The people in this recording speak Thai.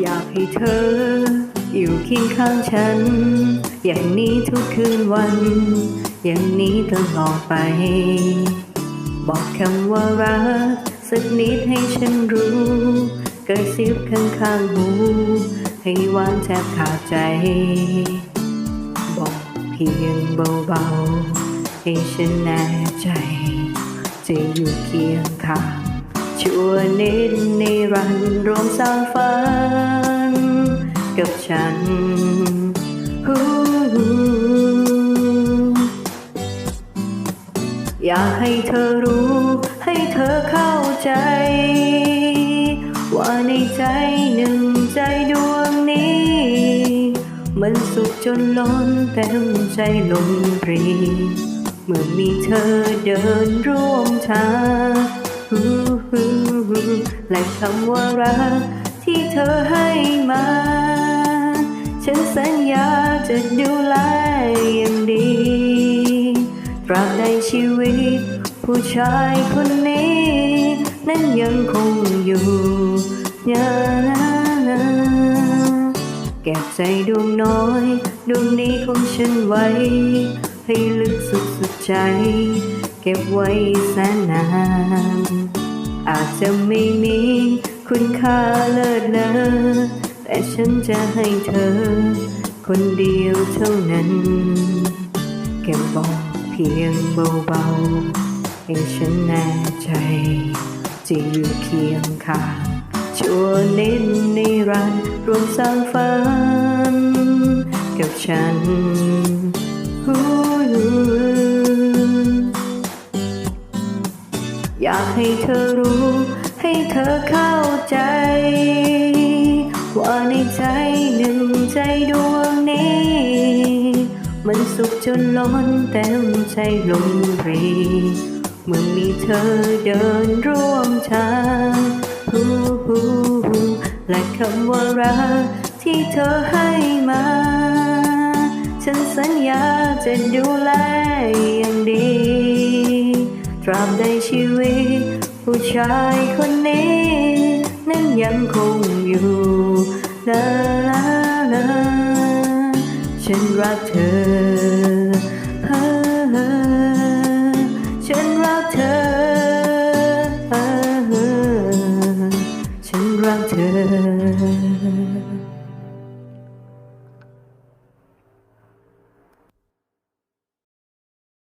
อยากให้เธอ อยู่เคียงข้างฉัน อย่างนี้ทุกคืนวัน อย่างนี้ตลอดไป บอกคำว่ารัก สักนิดให้ฉันรู้กระซิบข้างข้างหู ให้หวานแทบขาดใจ บอกเพียงเบาๆ ให้ฉันแน่ใจ จะอยู่เคียงข้างชั่วนิดน รันรวมสร้างฝัน กับฉันอยากให้เธอรู้ ให้เธอเข้าใจ ว่าในใจหนึ่งใจดวงนี้ มันสุขจนล้นเต็มใจลมปรี เมื่อมีเธอเดินร่วมทาง และคำว่ารักที่เธอให้มา ฉันสัญญาจะดูแลอย่างดี ตราบใดชีวิต ผู้ชายคนนี้ นั้นยังคงอยู่ยานาเก็บใจดวงน้อย ดวงนี้ของฉันไว้ ให้ลึกสุดสุดใจ เก็บไว้แสนนาน อาจจะไม่มีคุณค่าเลิศเลอแต่ฉันจะให้เธอ คนเดียวเท่านั้น แค่บอกเพียงเบาๆให้ฉันแน่ใจ จะอยู่เคียงข้างชั่วนิดนิรันดร์รวมสร้างฝันกับฉัน ให้เธอรู้ ให้เธอเข้าใจ ว่าในใจหนึ่งใจดวงนี้ มันสุขจนล้นเต็มใจลมรีเมื่อมีเธอเดินร่วมทางฮู้ฮู้ฮู้และคำว่ารักที่เธอให้มา ฉันสัญญาจะดูแลอย่างดี ตราบใดชีวิต ผู้ชายคนนี้ นั้นยังคงอยู่ละลาละฉันรักเธอ